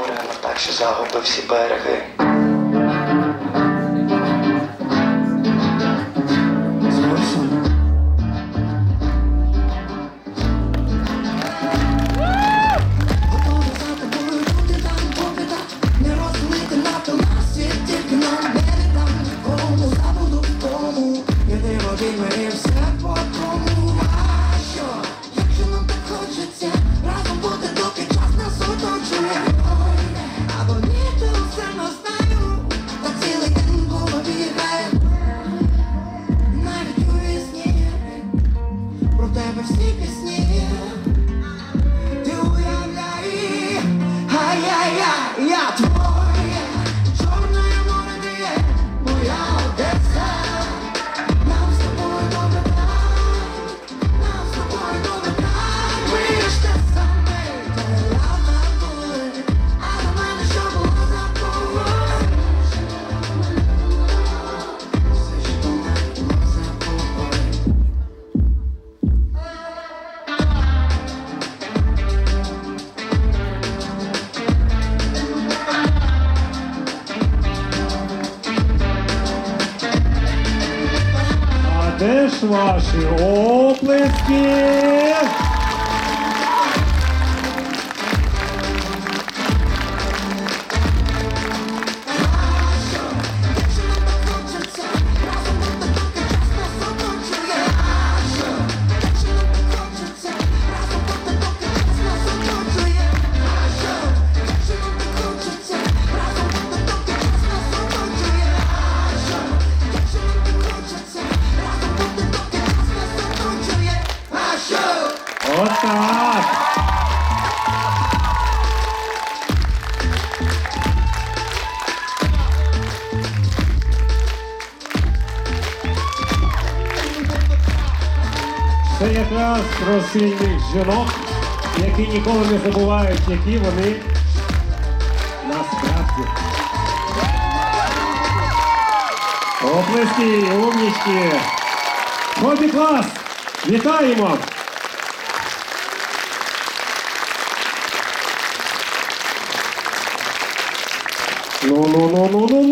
Морено так, ще загубив всі береги. dream of him. пісні ти уявляй, ай-яй-яй, я твоя. теж ваші оплески. От так. Це якраз про сильних жінок, які ніколи не забувають, які вони насправді. Оплески, умнічки. Хобі клас! Вітаємо! No no no no no